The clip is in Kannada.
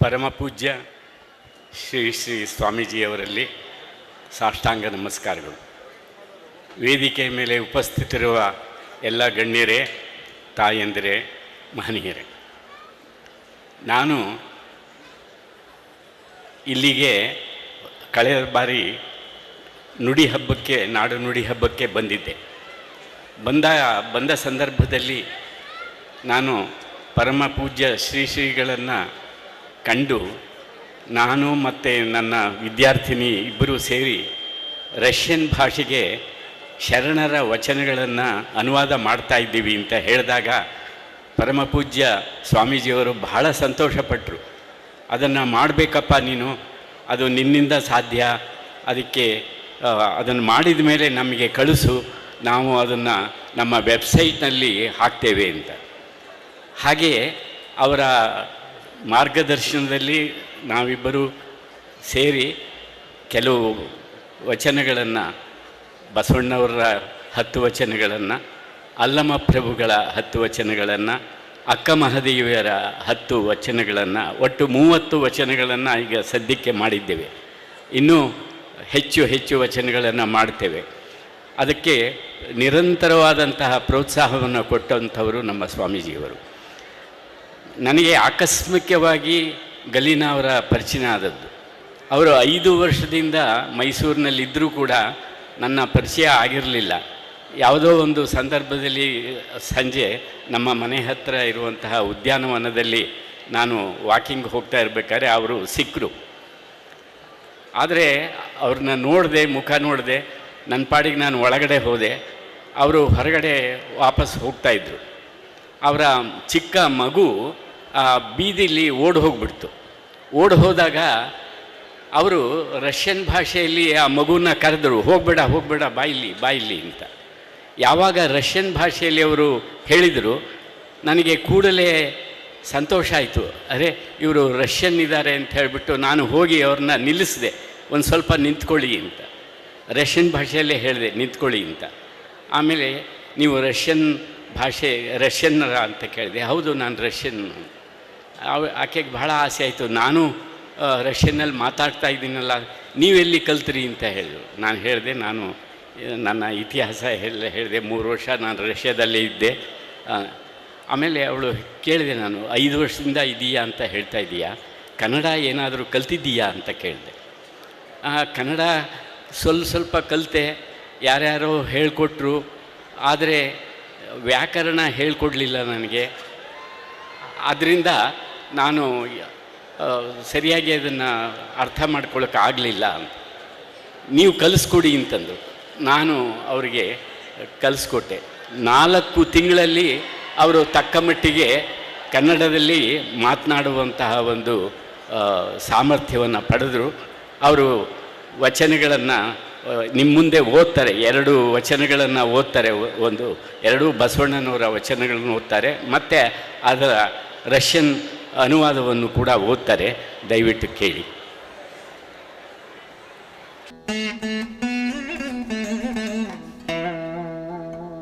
ಪರಮ ಪೂಜ್ಯ ಶ್ರೀ ಶ್ರೀ ಸ್ವಾಮೀಜಿಯವರಲ್ಲಿ ಸಾಷ್ಟಾಂಗ ನಮಸ್ಕಾರಗಳು. ವೇದಿಕೆ ಮೇಲೆ ಉಪಸ್ಥಿತಿರುವ ಎಲ್ಲ ಗಣ್ಯರೇ, ತಾಯಂದಿರೇ, ಮಹನೀಯರೇ. ನಾನು ಇಲ್ಲಿಗೆ ಕಳೆದ ಬಾರಿ ನುಡಿ ಹಬ್ಬಕ್ಕೆ, ನಾಡು ನುಡಿ ಹಬ್ಬಕ್ಕೆ ಬಂದಿದ್ದೆ. ಬಂದ ಬಂದ ಸಂದರ್ಭದಲ್ಲಿ ನಾನು ಪರಮ ಪೂಜ್ಯ ಶ್ರೀ ಶ್ರೀಗಳನ್ನು ಕಂಡು ನಾನು ಮತ್ತು ನನ್ನ ವಿದ್ಯಾರ್ಥಿನಿ ಇಬ್ಬರೂ ಸೇರಿ ರಷ್ಯನ್ ಭಾಷೆಗೆ ಶರಣರ ವಚನಗಳನ್ನು ಅನುವಾದ ಮಾಡ್ತಾ ಇದ್ದೀವಿ ಅಂತ ಹೇಳಿದಾಗ ಪರಮ ಪೂಜ್ಯ ಸ್ವಾಮೀಜಿಯವರು ಬಹಳ ಸಂತೋಷಪಟ್ಟರು ಅದನ್ನು ಮಾಡಬೇಕಪ್ಪ ನೀನು, ಅದು ನಿನ್ನಿಂದ ಸಾಧ್ಯ, ಅದಕ್ಕೆ ಅದನ್ನು ಮಾಡಿದ ಮೇಲೆ ನಮಗೆ ಕಳಿಸು, ನಾವು ಅದನ್ನು ನಮ್ಮ ವೆಬ್ಸೈಟ್ನಲ್ಲಿ ಹಾಕ್ತೇವೆ ಅಂತ. ಹಾಗೆಯೇ ಅವರ ಮಾರ್ಗದರ್ಶನದಲ್ಲಿ ನಾವಿಬ್ಬರು ಸೇರಿ ಕೆಲವು ವಚನಗಳನ್ನು, ಬಸವಣ್ಣವರ ಹತ್ತು ವಚನಗಳನ್ನು ಅಲ್ಲಮ ಪ್ರಭುಗಳ ಹತ್ತು ವಚನಗಳನ್ನು, ಅಕ್ಕ ಮಹದೇವಿಯರ ಹತ್ತು ವಚನಗಳನ್ನು, ಒಟ್ಟು ಮೂವತ್ತು ವಚನಗಳನ್ನು ಈಗ ಸದ್ಯಕ್ಕೆ ಮಾಡಿದ್ದೇವೆ. ಇನ್ನೂ ಹೆಚ್ಚು ಹೆಚ್ಚು ವಚನಗಳನ್ನು ಮಾಡ್ತೇವೆ. ಅದಕ್ಕೆ ನಿರಂತರವಾದಂತಹ ಪ್ರೋತ್ಸಾಹವನ್ನು ಕೊಟ್ಟಂಥವರು ನಮ್ಮ ಸ್ವಾಮೀಜಿಯವರು. ನನಗೆ ಆಕಸ್ಮಿಕವಾಗಿ ಗಲೀನಾ ಅವರ ಪರಿಚಯ ಆದದ್ದು. ಅವರು ಐದು ವರ್ಷದಿಂದ ಮೈಸೂರಿನಲ್ಲಿದ್ದರೂ ಕೂಡ ನನ್ನ ಪರಿಚಯ ಆಗಿರಲಿಲ್ಲ. ಯಾವುದೋ ಒಂದು ಸಂದರ್ಭದಲ್ಲಿ ಸಂಜೆ ನಮ್ಮ ಮನೆ ಹತ್ತಿರ ಇರುವಂತಹ ಉದ್ಯಾನವನದಲ್ಲಿ ನಾನು ವಾಕಿಂಗ್ ಹೋಗ್ತಾ ಇರಬೇಕಾದ್ರೆ ಅವರು ಸಿಕ್ಕರು. ಆದರೆ ಅವ್ರನ್ನ ನೋಡಿದೆ, ಮುಖ ನೋಡಿದೆ ನನ್ನ ಪಾಡಿಗೆ ನಾನು ಒಳಗಡೆ ಹೋದೆ. ಅವರು ಹೊರಗಡೆ ವಾಪಸ್ ಹೋಗ್ತಾಯಿದ್ರು ಅವರ ಚಿಕ್ಕ ಮಗು ಆ ಬೀದಿಲಿ ಓಡಿ ಹೋಗ್ಬಿಡ್ತು. ಓಡಿ ಹೋದಾಗ ಅವರು ರಷ್ಯನ್ ಭಾಷೆಯಲ್ಲಿ ಆ ಮಗುನ ಕರೆದರು, ಹೋಗಬೇಡ ಹೋಗಬೇಡ ಬಾಯಿಲಿ ಬಾಯಿಲಿ ಅಂತ. ಯಾವಾಗ ರಷ್ಯನ್ ಭಾಷೆಯಲ್ಲಿ ಅವರು ಹೇಳಿದರು, ನನಗೆ ಕೂಡಲೇ ಸಂತೋಷ ಆಯಿತು. ಅರೆ, ಇವರು ರಷ್ಯನ್ ಇದ್ದಾರೆ ಅಂತ ಹೇಳಿಬಿಟ್ಟು ನಾನು ಹೋಗಿ ಅವ್ರನ್ನ ನಿಲ್ಲಿಸಿದೆ. ಒಂದು ಸ್ವಲ್ಪ ನಿಂತ್ಕೊಳ್ಳಿ ಅಂತ. ರಷ್ಯನ್ ಭಾಷೆಯಲ್ಲೇ ಹೇಳಿದೆ, ನಿಂತ್ಕೊಳ್ಳಿ ಅಂತ. ಆಮೇಲೆ ನೀವು ರಷ್ಯನ್ ಭಾಷೆ, ರಷ್ಯನ್ನರ ಅಂತ ಕೇಳಿದೆ. ಹೌದು, ನಾನು ರಷ್ಯನ್. ಅವ, ಆಕೆಗೆ ಬಹಳ ಆಸೆ ಆಯಿತು. ನಾನು ರಷ್ಯನ್ನಲ್ಲಿ ಮಾತಾಡ್ತಾ ಇದ್ದೀನಲ್ಲ, ನೀವೆಲ್ಲಿ ಕಲ್ತ್ರಿ ಅಂತ ಹೇಳಿದ್ರು. ನಾನು ಹೇಳಿದೆ, ನಾನು ನನ್ನ ಇತಿಹಾಸ ಎಲ್ಲ ಹೇಳಿದೆ. ಮೂರು ವರ್ಷ ನಾನು ರಷ್ಯಾದಲ್ಲೇ ಇದ್ದೆ. ಆಮೇಲೆ ಅವಳು ಕೇಳಿದೆ ನಾನು, ಐದು ವರ್ಷದಿಂದ ಇದೆಯಾ ಅಂತ ಹೇಳ್ತಾ ಇದ್ದೀಯಾ ಕನ್ನಡ ಏನಾದರೂ ಕಲ್ತಿದ್ದೀಯಾ ಅಂತ ಕೇಳಿದೆ. ಕನ್ನಡ ಸ್ವಲ್ಪ ಸ್ವಲ್ಪ ಕಲಿತೆ, ಯಾರ್ಯಾರೋ ಹೇಳಿಕೊಟ್ರು, ಆದರೆ ವ್ಯಾಕರಣ ಹೇಳಿಕೊಡಲಿಲ್ಲ ನನಗೆ. ಆದ್ದರಿಂದ ನಾನು ಸರಿಯಾಗಿ ಅದನ್ನು ಅರ್ಥ ಮಾಡ್ಕೊಳ್ಳೋಕೆ ಆಗಲಿಲ್ಲ ಅಂತ. ನೀವು ಕಲಿಸ್ಕೊಡಿ ಅಂತಂದು ನಾನು ಅವರಿಗೆ ಕಲಿಸ್ಕೊಟ್ಟೆ. ನಾಲ್ಕು ತಿಂಗಳಲ್ಲಿ ಅವರು ತಕ್ಕ ಮಟ್ಟಿಗೆ ಕನ್ನಡದಲ್ಲಿ ಮಾತನಾಡುವಂತಹ ಒಂದು ಸಾಮರ್ಥ್ಯವನ್ನು ಪಡೆದರು. ಅವರು ವಚನಗಳನ್ನು ನಿಮ್ಮ ಮುಂದೆ ಓದ್ತಾರೆ. ಎರಡು ವಚನಗಳನ್ನು ಓದ್ತಾರೆ. ಒಂದು, ಎರಡು ಬಸವಣ್ಣನವರ ವಚನಗಳನ್ನು ಓದ್ತಾರೆ. ಮತ್ತು ಅದರ ರಷ್ಯನ್ ಅನುವಾದವನ್ನು ಕೂಡ ಓದ್ತಾರೆ. ದಯವಿಟ್ಟು ಕೇಳಿ.